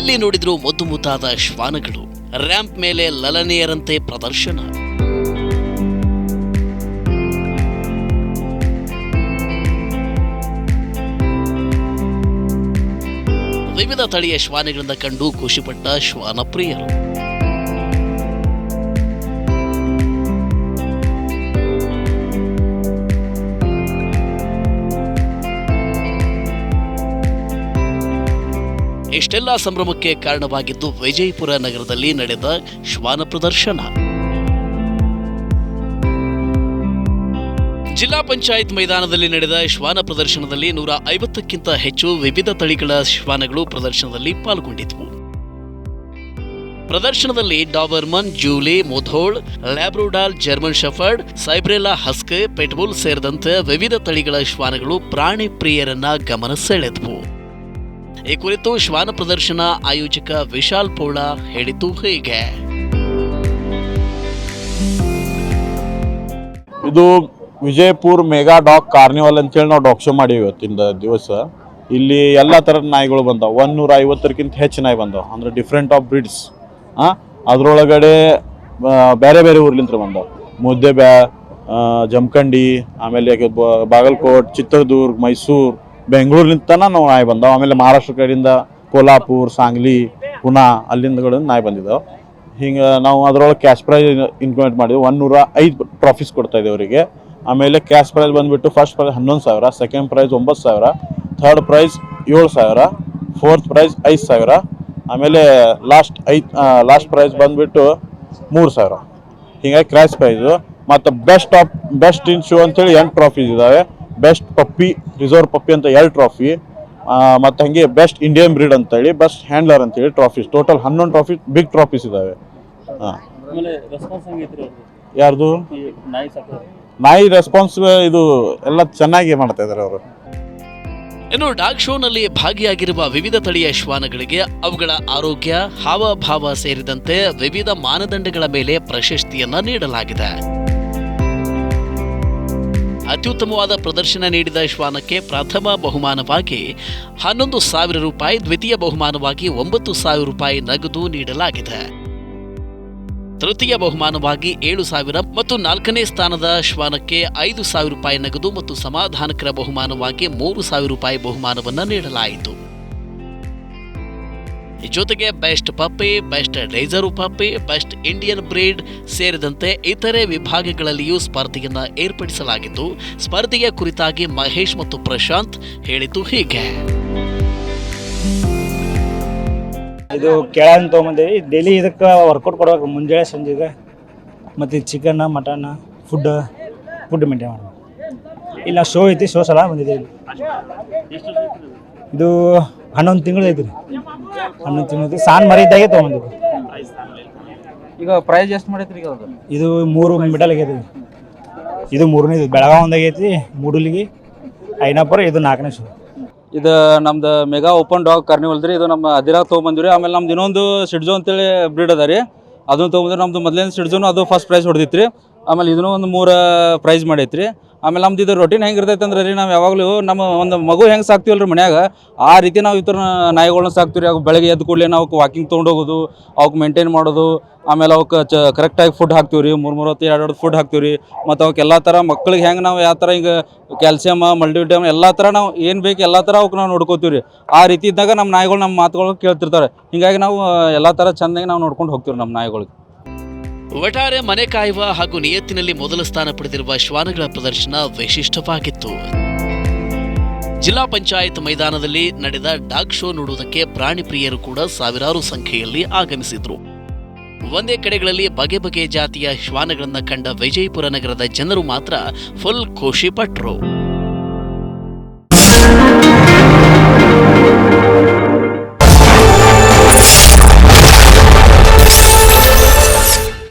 ಎಲ್ಲಿ ನೋಡಿದ್ರು ಮುದ್ದು ಮುದ್ದಾದ ಶ್ವಾನಗಳು, ರ್ಯಾಂಪ್ ಮೇಲೆ ಲಲನೆಯರಂತೆ ಪ್ರದರ್ಶನ. ವಿವಿಧ ತಳಿಯ ಶ್ವಾನಗಳಿಂದ ಕಂಡು ಖುಷಿಪಟ್ಟ ಶ್ವಾನ ಪ್ರಿಯರು ಇಷ್ಟೆಲ್ಲ ಸಂಭ್ರಮಕ್ಕೆ ಕಾರಣವಾಗಿದ್ದು ವಿಜಯಪುರ ನಗರದಲ್ಲಿ ನಡೆದ ಶ್ವಾನ ಪ್ರದರ್ಶನ. ಜಿಲ್ಲಾ ಪಂಚಾಯತ್ ಮೈದಾನದಲ್ಲಿ ನಡೆದ ಶ್ವಾನ ಪ್ರದರ್ಶನದಲ್ಲಿ ನೂರ ಐವತ್ತಕ್ಕಿಂತ ಹೆಚ್ಚು ವಿವಿಧ ತಳಿಗಳ ಶ್ವಾನಗಳು ಪ್ರದರ್ಶನದಲ್ಲಿ ಪಾಲ್ಗೊಂಡಿದ್ವು. ಪ್ರದರ್ಶನದಲ್ಲಿ Doberman, Julie, Mudhol, Labrador, German shepherd Siberian husky, pitbull ಸೇರಿದಂತೆ ವಿವಿಧ ತಳಿಗಳ ಶ್ವಾನಗಳು ಪ್ರಾಣಿ ಪ್ರಿಯರನ್ನ ಗಮನ ಸೆಳೆದವು. ಈ ಕುರಿತು ಶ್ವಾನ ಪ್ರದರ್ಶನ ಆಯೋಜಕ ವಿಶಾಲ್ ಪೋಳ ಹೇಳಿದ್ದು ಹೀಗೆ. ಇದು ವಿಜಯಪುರ್ ಮೆಗಾ ಡಾಗ್ ಕಾರ್ನಿವಲ್ ಅಂತೇಳಿ ನಾವು ಡಾಗ್ ಶೋ ಮಾಡೀವಿ ಇವತ್ತಿನ ದಿವಸ. ಇಲ್ಲಿ ಎಲ್ಲ ಥರದ ನಾಯಿಗಳು ಬಂದಾವ. ನೂರ ಐವತ್ತರಕ್ಕಿಂತ ಹೆಚ್ಚು ನಾಯಿ ಬಂದಾವೆ. ಅಂದ್ರೆ ಡಿಫ್ರೆಂಟ್ ಆಫ್ ಬ್ರಿಡ್ಸ್ ಹಾಂ ಅದರೊಳಗಡೆ ಬೇರೆ ಬೇರೆ ಊರ್ಲಿಂತ್ರ ಬಂದಾವ. ಮುದ್ದೆ ಬ್ಯಾ ಜಮಖಂಡಿ ಆಮೇಲೆ ಬಾಗಲಕೋಟ್, ಚಿತ್ರದುರ್ಗ, ಮೈಸೂರು ಬೆಂಗಳೂರ್ಲಿಂದ ನಾವು ನಾಯಿ ಬಂದವು. ಆಮೇಲೆ ಮಹಾರಾಷ್ಟ್ರ ಕಡೆಯಿಂದ ಕೋಲ್ಹಾಪುರ್, ಸಾಂಗ್ಲಿ, ಪುನಾ ಅಲ್ಲಿಂದ ನಾಯಿ ಬಂದಿದ್ದಾವೆ. ಹಿಂಗೆ ನಾವು ಅದರೊಳಗೆ ಕ್ಯಾಶ್ ಪ್ರೈಸ್ ಇನ್ಕ್ರಿಮೆಂಟ್ ಮಾಡಿದ್ವಿ. ಒನ್ನೂರ ಐದು ಟ್ರಾಫೀಸ್ ಕೊಡ್ತಾ ಇದ್ದೀವಿ ಅವರಿಗೆ. ಆಮೇಲೆ ಕ್ಯಾಶ್ ಪ್ರೈಸ್ ಬಂದುಬಿಟ್ಟು ಫಸ್ಟ್ ಪ್ರೈಸ್ ಹನ್ನೊಂದು ಸಾವಿರ ಸೆಕೆಂಡ್ ಪ್ರೈಸ್ ಒಂಬತ್ತು ಸಾವಿರ ಥರ್ಡ್ ಪ್ರೈಸ್ ಏಳು ಸಾವಿರ ಫೋರ್ತ್ ಪ್ರೈಸ್ ಐದು ಸಾವಿರ, ಆಮೇಲೆ ಲಾಸ್ಟ್ ಐದು ಲಾಸ್ಟ್ ಪ್ರೈಸ್ ಬಂದುಬಿಟ್ಟು ಮೂರು ಸಾವಿರ. ಹೀಗಾಗಿ ಕ್ರ್ಯಾಶ್ ಪ್ರೈಸು ಮತ್ತು best of best in show ಅಂತೇಳಿ ಎಂಟು ಟ್ರಾಫೀಸ್ ಇದ್ದಾವೆ ಬೆಸ್ಟ್ ಪಪ್ಪಿ ರಿಸರ್ವ್ ಪಪ್ಪಿ ಅಂತ ಎರಡು ಟ್ರಾಫಿ ಮತ್ತು ಹಂಗೆ ಬೆಸ್ಟ್ ಇಂಡಿಯನ್ ಬ್ರೀಡ್ ಅಂತೇಳಿ ಬೆಸ್ಟ್ ಹ್ಯಾಂಡ್ಲರ್ ಅಂತೇಳಿ ಟ್ರಾಫೀಸ್ ಟೋಟಲ್ ಹನ್ನೊಂದು ಟ್ರಾಫಿ ಬಿಗ್ ಟ್ರಾಫೀಸ್ ಇದ್ದಾವೆ ಹಾಂ. ಯಾರ್ದು? ನಾಯಿ ರೆಸ್ಪಾನ್ಸ್ ಇದು ಎಲ್ಲ ಚೆನ್ನಾಗಿ ಮಾಡ್ತಾ ಇದ್ದಾರೆ ಅವರು. ಇನ್ನು ಡಾಗ್ ಶೋನಲ್ಲಿ ಭಾಗಿಯಾಗಿರುವ ವಿವಿಧ ತಳಿಯ ಶ್ವಾನಗಳಿಗೆ ಅವುಗಳ ಆರೋಗ್ಯ ಹಾವಭಾವ ಸೇರಿದಂತೆ ವಿವಿಧ ಮಾನದಂಡಗಳ ಮೇಲೆ ಪ್ರಶಸ್ತಿಯನ್ನ ನೀಡಲಾಗಿದೆ. ಅತ್ಯುತ್ತಮವಾದ ಪ್ರದರ್ಶನ ನೀಡಿದ ಶ್ವಾನಕ್ಕೆ ಪ್ರಥಮ ಬಹುಮಾನವಾಗಿ ಹನ್ನೊಂದು ಸಾವಿರ ರೂಪಾಯಿ, ದ್ವಿತೀಯ ಬಹುಮಾನವಾಗಿ ಒಂಬತ್ತು ಸಾವಿರ ರೂಪಾಯಿ ನಗದು ನೀಡಲಾಗಿದೆ. ತೃತೀಯ ಬಹುಮಾನವಾಗಿ ಏಳು ಸಾವಿರ ಮತ್ತು ನಾಲ್ಕನೇ ಸ್ಥಾನದ ಶ್ವಾನಕ್ಕೆ ಐದು ಸಾವಿರ ರೂಪಾಯಿ ನಗದು ಮತ್ತು ಸಮಾಧಾನಕರ ಬಹುಮಾನವಾಗಿ ಮೂರು ಸಾವಿರ ರೂಪಾಯಿ ಬಹುಮಾನವನ್ನು ನೀಡಲಾಯಿತು. ಜೊತೆಗೆ best puppy best razor puppy best Indian breed ಸೇರಿದಂತೆ ಇತರೆ ವಿಭಾಗಗಳಲ್ಲಿಯೂ ಸ್ಪರ್ಧೆಯನ್ನ ಏರ್ಪಡಿಸಲಾಗಿದ್ದು, ಸ್ಪರ್ಧೆಯ ಕುರಿತಾಗಿ ಮಹೇಶ್ ಮತ್ತು ಪ್ರಶಾಂತ್ ಹೇಳಿದ್ದು ಹೀಗೆ. ಇದು ಕೆಳಗಿನ ತೊಗೊಂಬಂದೇವಿ ಡೈಲಿ ಇದಕ್ಕೆ ವರ್ಕೌಟ್ ಕೊಡಬೇಕು ಮುಂಜಾನೆ ಸಂಜೆಗೆ ಮತ್ತು ಚಿಕನ್ನ ಮಟನ್ ಫುಡ್ ಫುಡ್ ಮೇಂಟೈನ್ ಮಾಡಬೇಕು. ಇಲ್ಲ ಶೋ ಐತಿ ಶೋ ಸಲ ಬಂದಿದ್ದೀವಿ ಇದು ಹನ್ನೊಂದು ತಿಂಗಳು ಐತಿ ಹನ್ನೊಂದು ತಿನ್ನೋದು. ಸಾನ್ ಮರಿದ್ದಾಗೆ ತೊಗೊಂಬಂದಿವಿ ಈಗ ಪ್ರೈಸ್ ಎಷ್ಟು ಮಾಡೈತ್ರಿ ಈಗ ಅದು? ಇದು ಮೂರು ಮಿಡಲ್ ಆಗೈತಿ ಇದು ಮೂರನೇದು ಬೆಳಗಾವಂದಾಗ ಐತಿ ಮೂಡಲಿಗೆ ಐನಾಪುರ ಇದು ನಾಲ್ಕನೇ ಶೋ ಇದು ನಮ್ದು ಮೆಗಾ ಓಪನ್ ಡಾಗ್ ಕಾರ್ನಿವಲ್ ರೀ ಇದು ನಮ್ಮ ಅದಿರಾಗ ತೊಗೊಂಬಂದಿವಿ ಆಮೇಲೆ ನಮ್ದು ಇನ್ನೊಂದು ಸಿಡ್ಜೋ ಅಂತೇಳಿ ಬ್ರೀಡ್ ಅದ ರೀ. ಅದನ್ನು ತೊಗೊಂಬಂದ್ರೆ ನಮ್ದು ಮೊದಲಿನ ಸಿಡ್ಜೋನು ಅದು ಫಸ್ಟ್ ಪ್ರೈಸ್ ಹೊಡೆದಿತ್ತು ರೀ ಆಮೇಲೆ ಇದನ್ನು ಒಂದು ಮೂರು ಪ್ರೈಸ್ ಮಾಡೈತ್ರಿ. ಆಮೇಲೆ ನಮ್ದು ಇದು ರೊಟೀನ್ ಹೆಂಗೆ ಇರ್ತೈತೆ ಅಂದ್ರೆ ರೀ, ನಾವು ಯಾವಾಗಲೂ ನಮ್ಮ ಒಂದು ಮಗು ಹೆಂಗೆ ಸಾಕ್ತೀವಲ್ಲ ರೀ ಮನ್ಯಾಗ, ಆ ರೀತಿ ನಾವು ಇತರ ನಾಯಿಗಳನ್ನ ಸಾಕ್ತೀವಿ ರೀ ಅವು ಬೆಳಗ್ಗೆ ಎದ್ದು ಕೂಡಲೇ ನಾವು ವಾಕಿಂಗ್ ತೊಗೊಂಡೋಗೋದು ಅವಕ್ಕೆ ಮೇಂಟೈನ್ ಮಾಡೋದು, ಆಮೇಲೆ ಅವಕ್ಕೆ ಚ ಕರೆಕ್ಟಾಗಿ ಫುಡ್ ಹಾಕ್ತೀವಿ ರೀ ಮೂರು ಮೂರು ಹೊತ್ತು ಎರಡು ಎರಡು ಫುಡ್ ಹಾಕ್ತೀವಿ ರೀ ಮತ್ತು ಅವಕ್ಕೆ ಎಲ್ಲ ಥರ ಮಕ್ಳಿಗೆ ಹೆಂಗೆ ನಾವು ಯಾವ ಥರ ಈಗ ಕ್ಯಾಲ್ಸಿಯಮ್ ಮಲ್ಟಿವಿಟಮ್ ಎಲ್ಲ ಥರ ನಾವು ಏನು ಬೇಕು ಎಲ್ಲ ಥರ ಅವಕ್ಕೆ ನಾವು ನೋಡ್ಕೋತೀವಿ ರೀ ಆ ರೀತಿ ಇದ್ದಾಗ ನಮ್ಮ ನಾಯಿಗಳು ನಮ್ಮ ಮಾತುಗಳು ಕೇಳ್ತಿರ್ತಾರೆ. ಹೀಗಾಗಿ ನಾವು ಎಲ್ಲ ಥರ ಚೆಂದಾಗಿ ನಾವು ನೋಡ್ಕೊಂಡು ಹೋಗ್ತೀವಿ ನಮ್ಮ ನಾಯಿಗಳಿಗೆ. ಒಟ್ಟಾರೆ ಮನೆ ಕಾಯುವ ಹಾಗೂ ನಿಯತ್ತಿನಲ್ಲಿ ಮೊದಲ ಸ್ಥಾನ ಪಡೆದಿರುವ ಶ್ವಾನಗಳ ಪ್ರದರ್ಶನ ವಿಶಿಷ್ಟವಾಗಿತ್ತು. ಜಿಲ್ಲಾ ಪಂಚಾಯತ್ ಮೈದಾನದಲ್ಲಿ ನಡೆದ ಡಾಗ್ ಶೋ ನೋಡುವುದಕ್ಕೆ ಪ್ರಾಣಿ ಪ್ರಿಯರು ಕೂಡ ಸಾವಿರಾರು ಸಂಖ್ಯೆಯಲ್ಲಿ ಆಗಮಿಸಿದ್ರು. ಒಂದೇ ಕಡೆಗಳಲ್ಲಿ ಬಗೆ ಬಗೆ ಜಾತಿಯ ಶ್ವಾನಗಳನ್ನು ಕಂಡ ವಿಜಯಪುರ ನಗರದ ಜನರು ಮಾತ್ರ ಫುಲ್ ಖುಷಿ ಪಟ್ರು.